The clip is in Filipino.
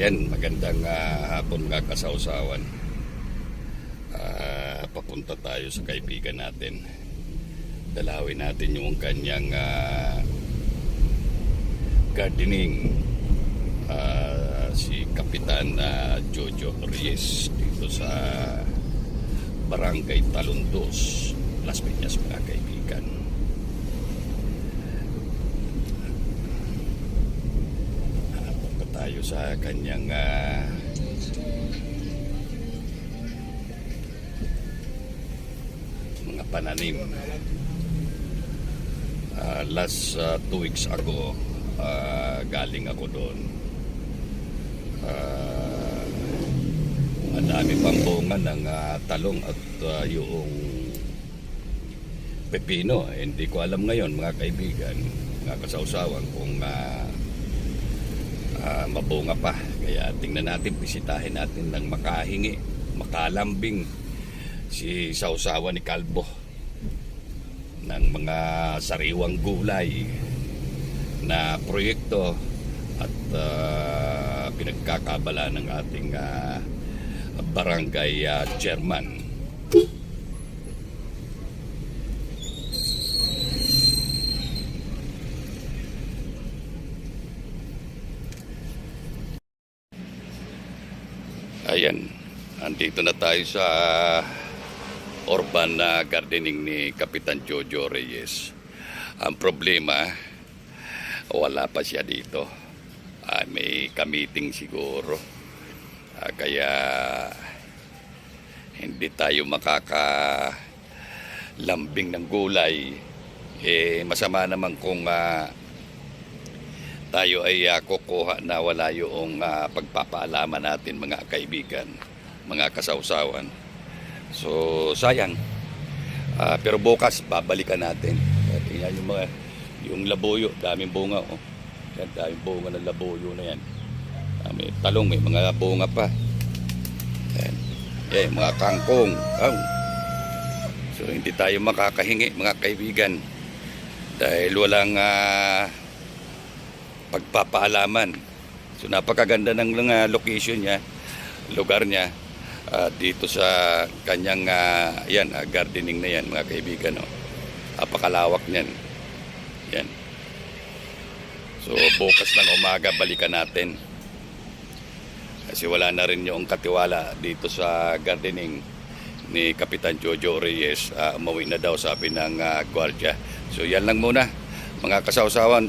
Ayan, magandang ah, hapon mga kasawsawan. Ah, papunta tayo sa kaibigan natin. Dalawin natin yung kanyang ah, gardening. Ah, si Kapitan ah, Jojo Reyes dito sa Barangay Talundos, Las Piñas mga kaibigan. Ah, Punta tayo sa kanyang ah, mga pananim. Ah, last ah, two weeks ago, ah, galing ako doon. Ah, ang dami pang bunga ng ah, talong at ah, yung pepino. Hindi ko alam ngayon mga kaibigan, mga kasawsawan kung ah, mabunga pa. Kaya tingnan natin, bisitahin natin ng makahingi, makalambing si Sausawa ni Kalbo ng mga sariwang gulay na proyekto at ah, pinagkakabala ng ating ah, barangay ah, chairman. Ayan, andito na tayo sa urban na gardening ni Kapitan Jojo Reyes. Ang problema, wala pa siya dito. Ah, may kamiting siguro. Ah, kaya hindi tayo makaka lambing ng gulay. Eh, masama naman kung ah, tayo ay ah, kukuha na wala yung ah, pagpapaalaman natin mga kaibigan, mga kasawsawan. So, sayang. Ah, pero bukas, babalikan natin. At yan yung mga, yung labuyo, daming bunga. Oh. Yan, daming bunga ng labuyo na yan. Ah, may talong, may mga bunga pa. Yan. Yan, mga kangkong. Oh. So, hindi tayo makakahingi, mga kaibigan. Dahil walang ah, pagpapaalaman. So napakaganda ng uh, location niya, lugar niya ah, dito sa kanyang ah, yan, ah, gardening na yan mga kaibigan. Oh. Napakalawak niyan. Yan. So bukas ng umaga balikan natin. Kasi wala na rin yung katiwala dito sa gardening ni Kapitan Jojo Reyes. Ah, umuwi na daw sabi ng ah, gwardiya. So yan lang muna mga kasawsawan.